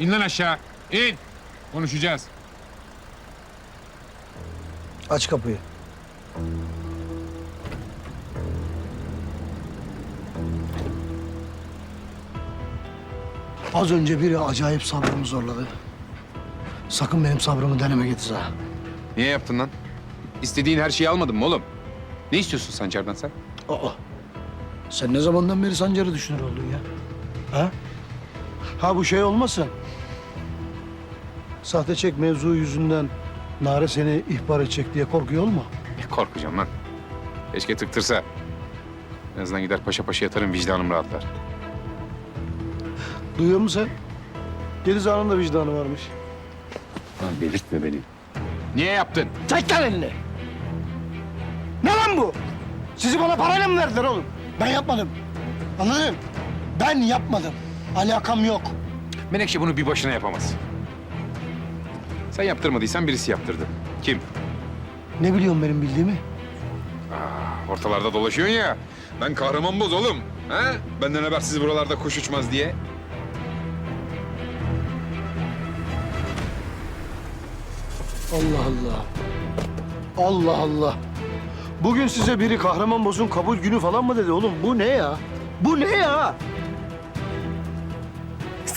İn lan aşağı. İn. Konuşacağız. Aç kapıyı. Az önce biri acayip sabrımı zorladı. Sakın benim sabrımı deneme Gediz ha. Niye yaptın lan? İstediğin her şeyi almadın mı oğlum? Ne istiyorsun Sancar'dan sen? Aa, sen ne zamandan beri Sancar'ı düşünür oldun ya? Ha? Ha bu şey olmasın. Sahte çek mevzu yüzünden Nare seni ihbar edecek diye korkuyor olma. Ne korkacağım lan? Keşke tıktırsa. En azından gider paşa paşa yatarım vicdanım rahatlar. Duyuyor musun sen? Gediz Ağa'nın da vicdanı varmış. Lan belirtme beni. Niye yaptın? Çek lan elini. Ne lan bu? Sizi bana parayla mı verdiler oğlum? Ben yapmadım. Anladın? Ben yapmadım. Alakam yok. Menekşe bunu bir başına yapamaz. Sen yaptırmadıysan birisi yaptırdı. Kim? Ne biliyorsun benim bildiğimi? Ortalarda dolaşıyorsun ya. Ben kahraman boz oğlum. Ha? Benden habersiz buralarda kuş uçmaz diye. Allah Allah. Allah Allah. Bugün size biri kahraman bozun kabul günü falan mı dedi oğlum? Bu ne ya? Bu ne ya?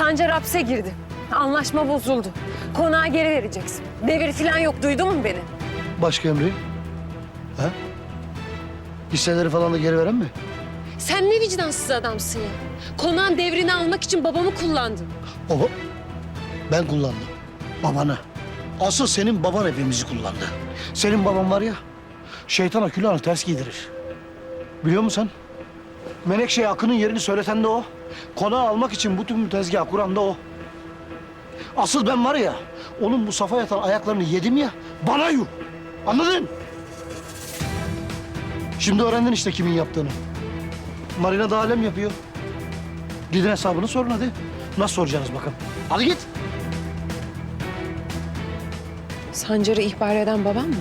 Sancar hapse girdi. Anlaşma bozuldu. Konağı geri vereceksin. Devir falan yok. Duydun mu beni? Başka emri? Ha? Hisseleri falan da geri veren mi? Sen ne vicdansız adamsın ya. Konağın devrini almak için babamı kullandın. Baba. Ben kullandım. Babanı. Asıl senin baban hepimizi kullandı. Senin baban var ya, şeytana külahını ters giydirir. Biliyor musun sen? Menekşe'ye Akın'ın yerini söyleten de o. Konağı almak için bütün bu tezgahı kuran da o. Asıl ben var ya, onun bu safa yatan ayaklarını yedim ya, bana yuh. Anladın? Şimdi öğrendin işte kimin yaptığını. Marina da alem yapıyor. Gidin hesabını sorun hadi. Nasıl soracaksınız bakın. Hadi git. Sancar'ı ihbar eden babam mı?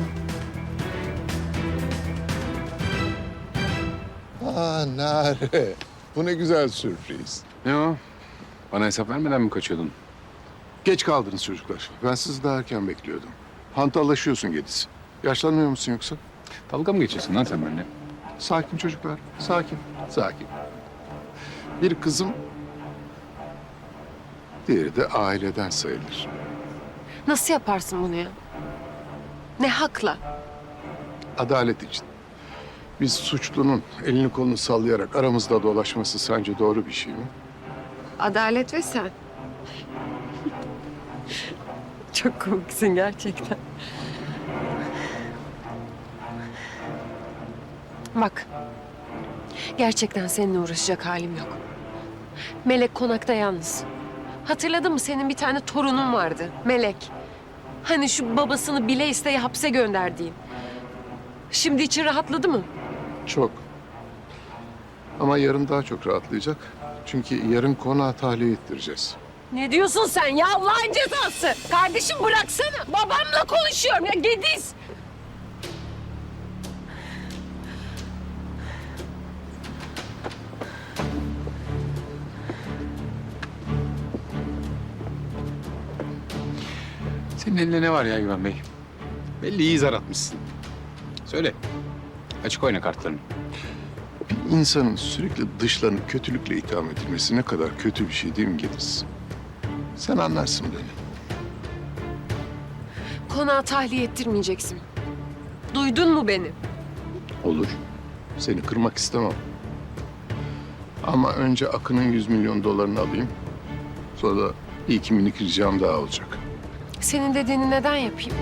Aa Nare. Bu ne güzel sürpriz. Ne o? Bana hesap vermeden mi kaçıyordun? Geç kaldınız çocuklar. Ben sizi daha erken bekliyordum. Hantallaşıyorsun Gediz. Yaşlanmıyor musun yoksa? Dalga mı geçiyorsun lan sen benimle? Sakin çocuklar. Sakin. Sakin. Bir kızım, diğeri de aileden sayılır. Nasıl yaparsın bunu ya? Ne hakla? Adalet için. Biz suçlunun elini kolunu sallayarak aramızda dolaşması sence doğru bir şey mi? Adalet ve sen. Çok komiksin gerçekten. Bak. Gerçekten seninle uğraşacak halim yok. Melek konakta yalnız. Hatırladın mı senin bir tane torunun vardı. Melek. Hani şu babasını bile isteye hapse gönderdiğin. Şimdi için rahatladı mı? Çok. Ama yarın daha çok rahatlayacak. Çünkü yarın konağı tahliye ettireceğiz. Ne diyorsun sen ya Allah'ın cezası? Kardeşim bıraksana. Babamla konuşuyorum ya Gediz. Senin elinde ne var ya Güven Bey? Belli iyi zar atmışsın. Söyle. Açık oyna kartlarını. Bir insanın sürekli dışlanıp kötülükle itham edilmesi ne kadar kötü bir şey değil mi Gediz? Sen anlarsın beni. Konağı tahliye ettirmeyeceksin. Duydun mu beni? Olur. Seni kırmak istemem. Ama önce Akın'ın 100 milyon dolarını alayım. Sonra da bir iki minik ricam daha olacak. Senin dediğini neden yapayım?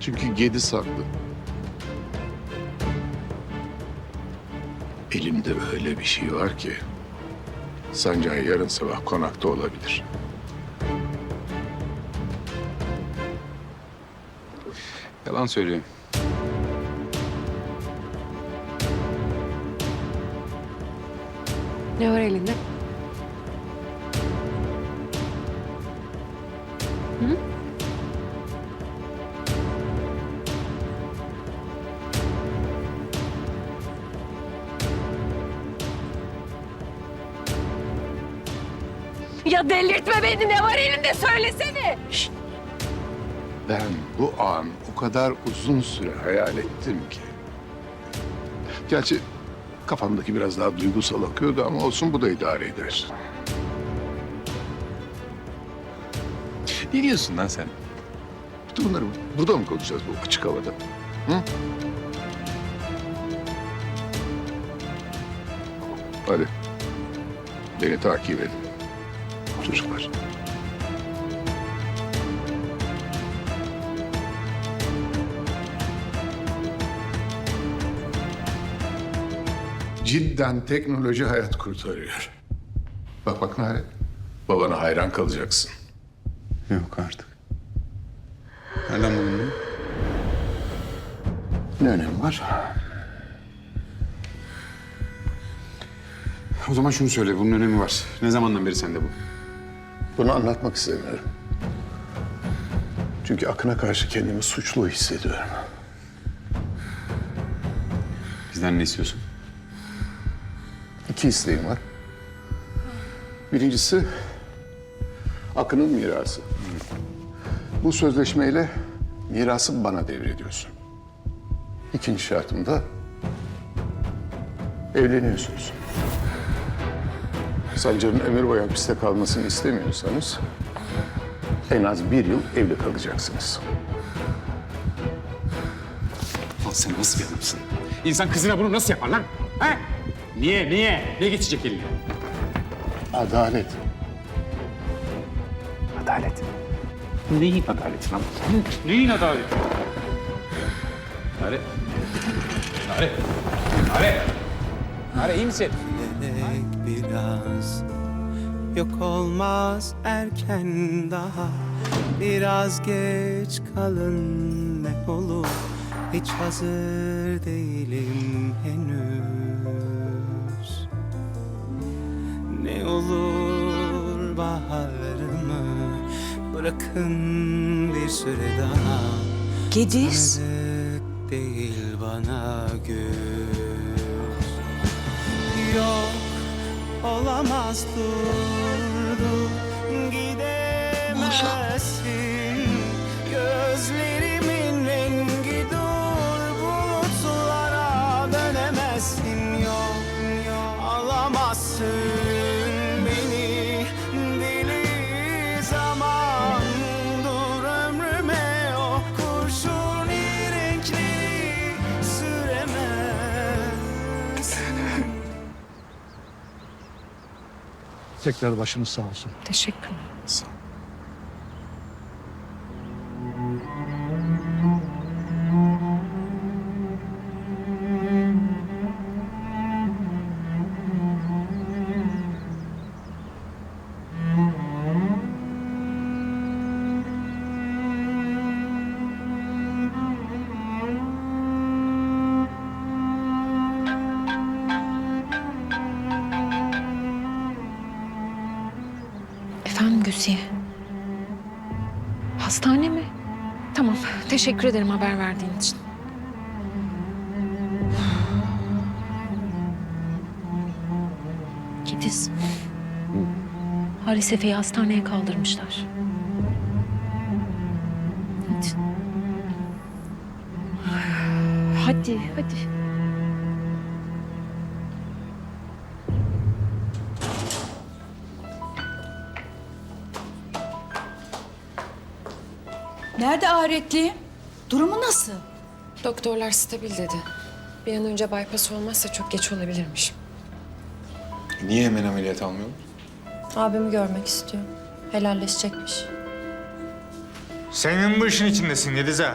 Çünkü Gediz haklı. Elimde öyle bir şey var ki... Sancay yarın sabah konakta olabilir. Yalan söylüyor. Ne var elinde? Ya delirtme beni ne var elinde söylesene. Ben bu an o kadar uzun süre hayal ettim ki. Gerçi kafamdaki biraz daha duygusal akıyordu ama olsun bu da idare eder. Ne diyorsun lan sen? Bütün bunları burada mı konuşacağız bu açık havada? Hı? Hadi. Beni takip edin. Çocuklar. Cidden teknoloji hayat kurtarıyor. Bak bak Nare. Babana hayran kalacaksın. Yok artık. Nereden buldun bunu? Ne önemi var? O zaman şunu söyle, bunun önemi var. Ne zamandan beri sende bu? Bunu anlatmak istemiyorum. Çünkü Akın'a karşı kendimi suçlu hissediyorum. Bizden ne istiyorsun? İki isteğim var. Birincisi Akın'ın mirası. Bu sözleşmeyle mirası bana devrediyorsun. İkinci şartım da evleniyorsunuz. Sancar'ın ömür boyu hapiste kalmasını istemiyorsanız en az bir yıl evli kalacaksınız. Lan sen nasıl bir adamsın? İnsan kızına bunu nasıl yapar lan? He? Niye, niye? Ne geçecek eline? Adalet. Adalet. Neyin adaleti lan? Neyin adaleti? Nare. Nare. Nare. Nare iyi misin? Gerek biraz Yok olmaz erken daha. Biraz geç kalın ne olur Hiç hazır değilim henüz. Ne olur baharımı Bırakın bir süre daha. Gediz. Tanıdık değil bana göz Yok. Olamaz durdu Gidemezsin Tekrar başınız sağ olsun. Teşekkür Efendim Teşekkür ederim haber verdiğin için. Gidiz. Halis Efe'yi hastaneye kaldırmışlar. Hadi. Hadi, hadi. Nerede ahiretli? Durumu nasıl? Doktorlar stabil dedi. Bir an önce bypass olmazsa çok geç olabilirmiş. Niye hemen ameliyat almıyorlar? Abimi görmek istiyor. Helalleşecekmiş. Senin bu işin içindesin Yediz ha.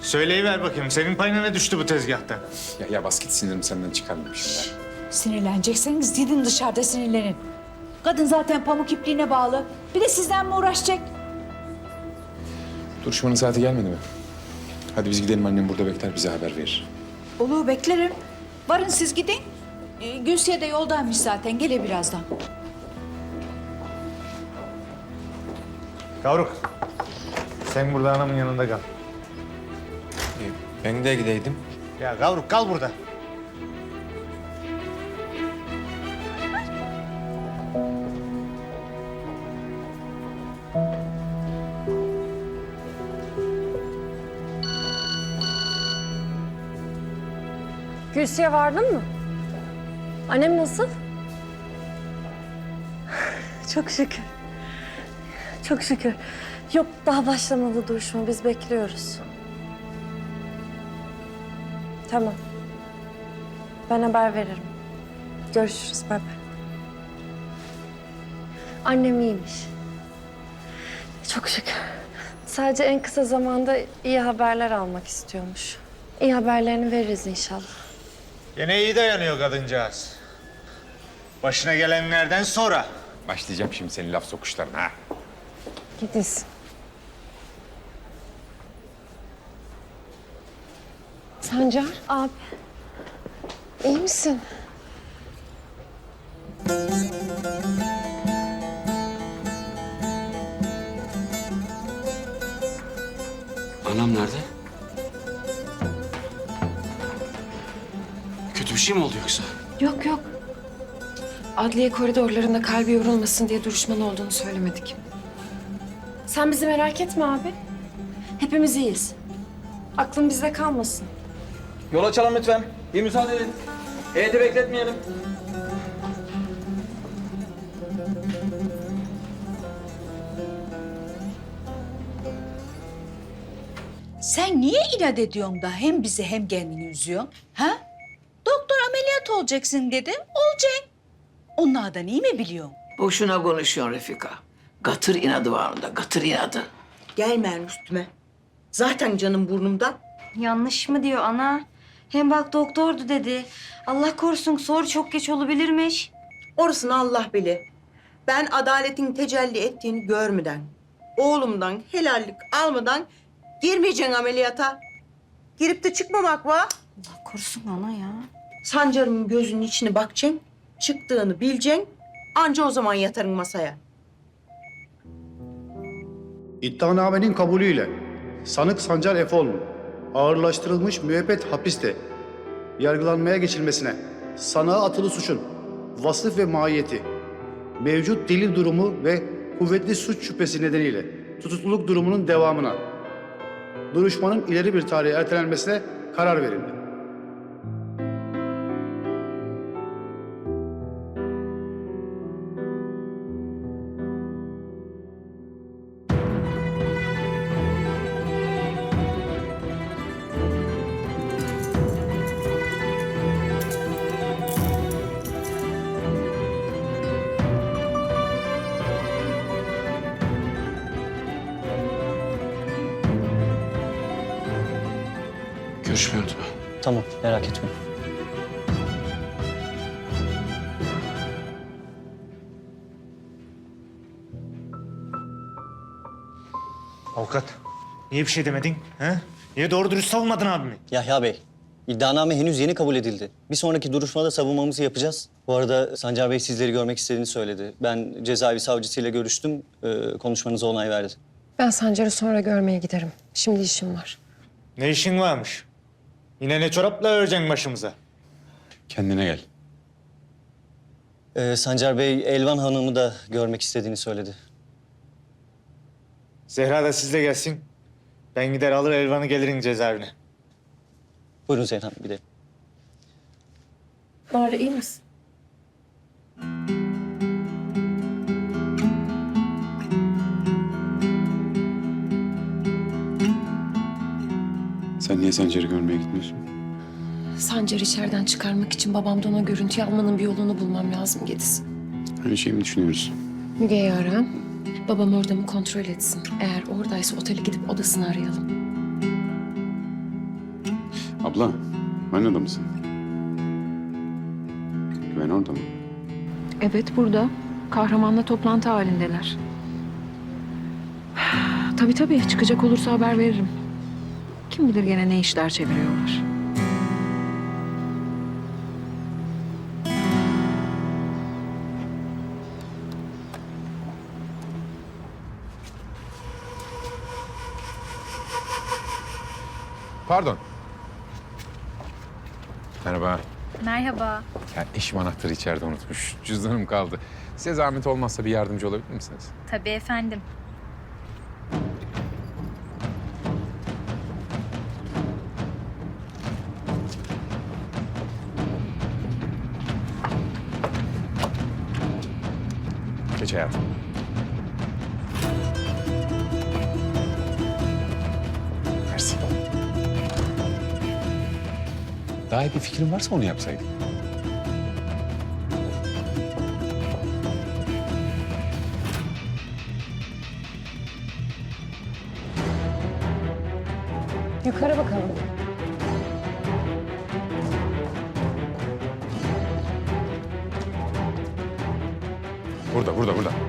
Söyleyiver bakayım senin payına ne düştü bu tezgahtan? Ya, ya bas git sinirimi senden çıkarmayayım şimdi. Sinirlenecekseniz gidin dışarıda sinirlenin. Kadın zaten pamuk ipliğine bağlı. Bir de sizden mi uğraşacak? Duruşmanın saati gelmedi mi? Hadi biz gidelim annem burada bekler bize haber verir. Olur beklerim. Varın siz gidin. Ee, Gülsiye de yoldaymış zaten. Gele birazdan. Kavruk. Sen burada anamın yanında kal. Ben de gideydim. Ya Kavruk kal burada. Hülsi'ye vardın mı? Annem nasıl? Çok şükür. Çok şükür. Yok daha başlamadı duruşma. Biz bekliyoruz. Tamam. Ben haber veririm. Görüşürüz. Bay bay. Annem iyiymiş. Çok şükür. Sadece en kısa zamanda iyi haberler almak istiyormuş. İyi haberlerini veririz inşallah. Gene iyi dayanıyor kadıncağız. Başına gelenlerden sonra. Başlayacağım şimdi senin laf sokuşlarına ha. Gidiz. Sancar. Abi iyi misin? Anam nerede? Şey mi oldu yoksa? Yok yok. Adliye koridorlarında kalbi yorulmasın diye duruşmanın olduğunu söylemedik. Sen bizi merak etme abi. Hepimiz iyiyiz. Aklın bizde kalmasın. Yol açalım lütfen. Bir müsaade edin. Heyeti bekletmeyelim. Sen niye inat ediyorsun da hem bizi hem kendini üzüyorsun? Ha? Ameliyat olacaksın dedim, olacaksın. Onlardan iyi mi biliyorsun? Boşuna konuşuyorsun Refika. Gatır inadı var onda, gatır inadı. Gelmeyin üstüme. Zaten canım burnumda. Yanlış mı diyor ana? Hem bak doktordu dedi. Allah korusun sonra çok geç olabilirmiş. Orasını Allah bilir. Ben adaletin tecelli ettiğini görmeden, oğlumdan helallik almadan girmeyeceksin ameliyata. Girip de çıkmamak var. Allah korusun ana ya. Sancarımın gözünün içine bakacaksın, çıktığını bileceksin. Anca o zaman yatarın masaya. İddianamenin kabulüyle sanık Sancar Efoğlu'nun ağırlaştırılmış müebbet hapiste yargılanmaya geçilmesine sanığa atılı suçun vasıf ve mahiyeti, mevcut delil durumu ve kuvvetli suç şüphesi nedeniyle tutukluluk durumunun devamına, duruşmanın ileri bir tarihe ertelenmesine karar verildi. Avukat. Niye bir şey demedin? Ha? Niye doğru dürüst savunmadın abimi? Yahya Bey, iddianame henüz yeni kabul edildi. Bir sonraki duruşmada savunmamızı yapacağız. Bu arada Sancar Bey sizleri görmek istediğini söyledi. Ben cezaevi savcısıyla görüştüm, ee, konuşmanıza onay verdi. Ben Sancar'ı sonra görmeye giderim. Şimdi işim var. Ne işin varmış? Yine ne çorapla öreceksin başımıza? Kendine gel. Ee, Sancar Bey, Elvan Hanım'ı da görmek istediğini söyledi. Zehra da sizle gelsin. Ben gider alır Elvan'ı gelirin cezaevine. Buyurun Zehra Hanım, bir de. Nare iyi misin? Sen niye Sancar'ı görmeye gitmiyorsun? Sancar'ı içeriden çıkarmak için babamdan o görüntüyü almanın bir yolunu bulmam lazım Gediz. Aynı şeyi mi düşünüyoruz? Müge'yi ara. Babam orada mı kontrol etsin. Eğer oradaysa otele gidip odasını arayalım. Abla, adamı mısın? Güven orada mı? Evet burada. Kahramanla toplantı halindeler. Tabii tabii çıkacak olursa haber veririm. Kim bilir gene ne işler çeviriyorlar. pardon. Merhaba. Merhaba. Ya eşim anahtarı içeride unutmuş. Cüzdanım kaldı. Size zahmet olmazsa bir yardımcı olabilir misiniz? Tabii efendim. Geç hayatım. Daha iyi bir fikrin varsa onu yapsaydın. Yukarı bakalım. Burada, burada, burada.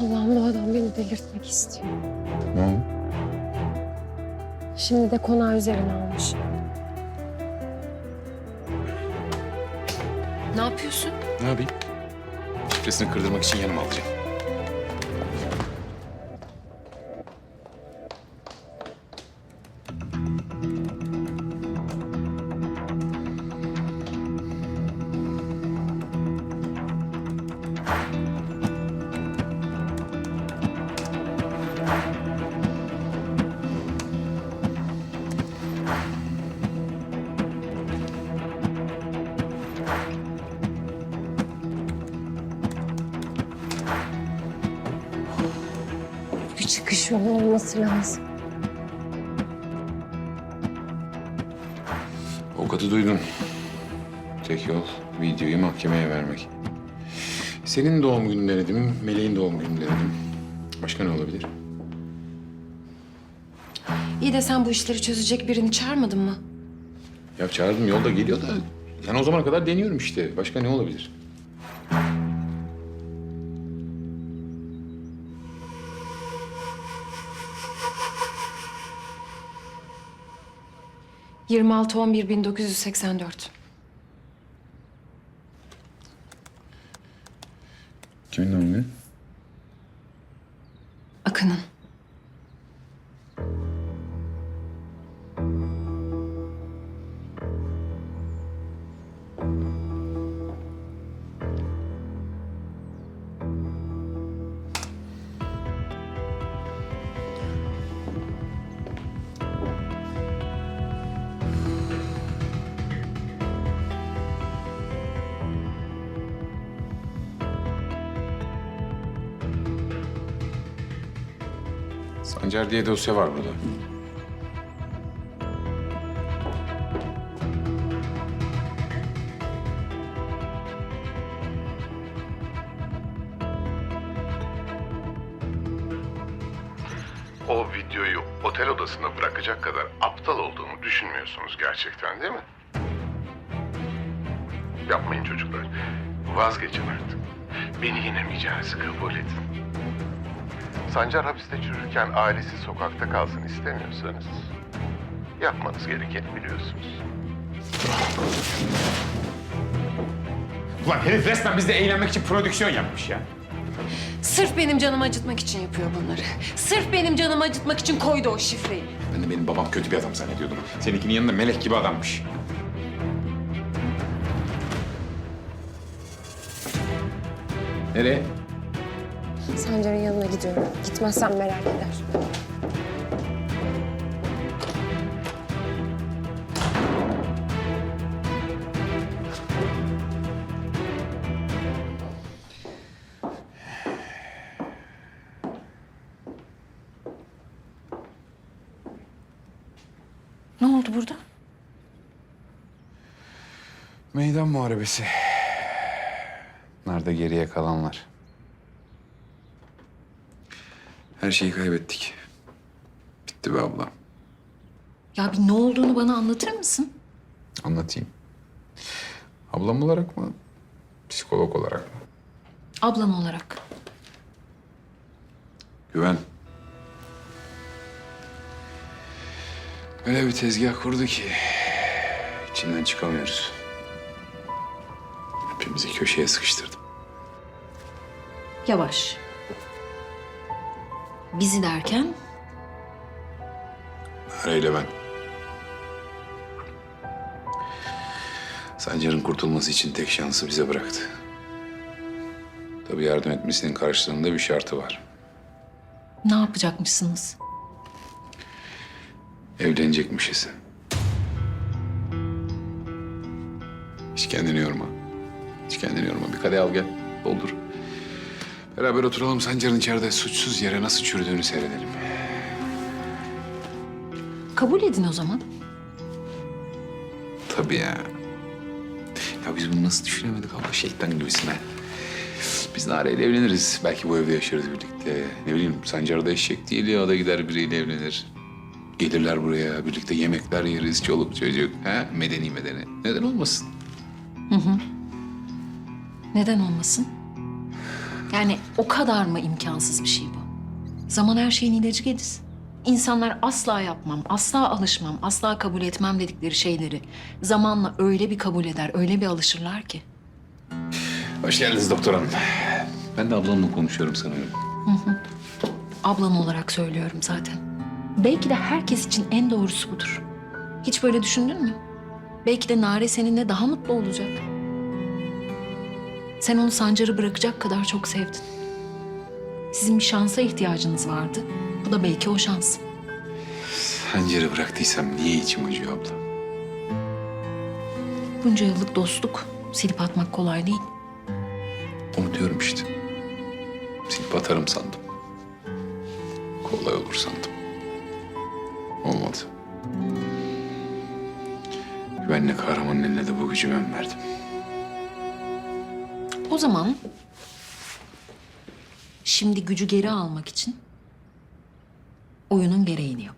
Allah'ım bu adam beni delirtmek istiyor. Ne oldu? Şimdi de konağı üzerine almış. Ne yapıyorsun? Ne yapayım? Şifresini kırdırmak için yanıma alacağım. Çıkış yolu olması lazım. Avukatı duydun. Tek yol videoyu mahkemeye vermek. Senin doğum gününü denedim, Meleğin doğum gününü denedim. Başka ne olabilir? İyi de sen bu işleri çözecek birini çağırmadın mı? Ya çağırdım yolda geliyor da... Yani o zamana kadar deniyorum işte. Başka ne olabilir? ...26-11-1984. Kimin doğum günü? Sancar diye dosya var burada. O videoyu otel odasına bırakacak kadar aptal olduğumu düşünmüyorsunuz gerçekten değil mi? Yapmayın çocuklar. Vazgeçin artık. Beni yenemeyeceğinizi kabul edin. Sancar hapiste çürürken ailesi sokakta kalsın istemiyorsanız yapmanız gerekeni biliyorsunuz. Ulan herif resmen bizde eğlenmek için prodüksiyon yapmış ya. Sırf benim canımı acıtmak için yapıyor bunları. Sırf benim canımı acıtmak için koydu o şifreyi. Ben de benim babam kötü bir adam zannediyordum. Seninkinin yanında melek gibi adammış. Nereye? Sancar'ın yanına gidiyorum. Gitmezsem merak eder. Ne oldu burada? Meydan muharebesi. Nerede geriye kalanlar? Her şeyi kaybettik. Bitti be abla. Ya bir ne olduğunu bana anlatır mısın? Anlatayım. Ablam olarak mı? Psikolog olarak mı? Ablan olarak. Güven. Öyle bir tezgah kurdu ki içinden çıkamıyoruz. Hepimizi köşeye sıkıştırdım. Yavaş. Bizi derken Nare ile ben. Sancar'ın kurtulması için tek şansı bize bıraktı. Tabii yardım etmesinin karşılığında bir şartı var. Ne yapacakmışsınız? Evlenecekmişiz. Hiç kendini yorma. Hiç kendini yorma. Bir kadeh al gel. Doldur. Beraber oturalım Sancar'ın içeride suçsuz yere nasıl çürüdüğünü seyredelim. Kabul edin o zaman. Tabii ya. Ya biz bunu nasıl düşünemedik abla şeytan gibisine. Biz Nare'yle evleniriz. Belki bu evde yaşarız birlikte. Ne bileyim Sancar da eşek değil ya. Da gider biriyle evlenir. Gelirler buraya. Birlikte yemekler yeriz. Çoluk çocuk. Ha? Medeni medeni. Neden olmasın? Neden olmasın? Yani o kadar mı imkansız bir şey bu? Zaman her şeyin ilacı Gediz. İnsanlar asla yapmam, asla alışmam, asla kabul etmem dedikleri şeyleri zamanla öyle bir kabul eder, öyle bir alışırlar ki. Hoş geldiniz doktor hanım. Ben de ablamla konuşuyorum sanıyorum. Ablan olarak söylüyorum zaten. Belki de herkes için en doğrusu budur. Hiç böyle düşündün mü? Belki de Nare seninle daha mutlu olacak. Sen onu Sancar'ı bırakacak kadar çok sevdin. Sizin bir şansa ihtiyacınız vardı. Bu da belki o şans. Sancar'ı bıraktıysam niye içim acıyor abla? Bunca yıllık dostluk silip atmak kolay değil. Onu diyorum işte. Silip atarım sandım. Kolay olur sandım. Olmadı. Güvenli kahramanın eline de bu gücü ben verdim. O zaman şimdi gücü geri almak için oyunun gereğini yap.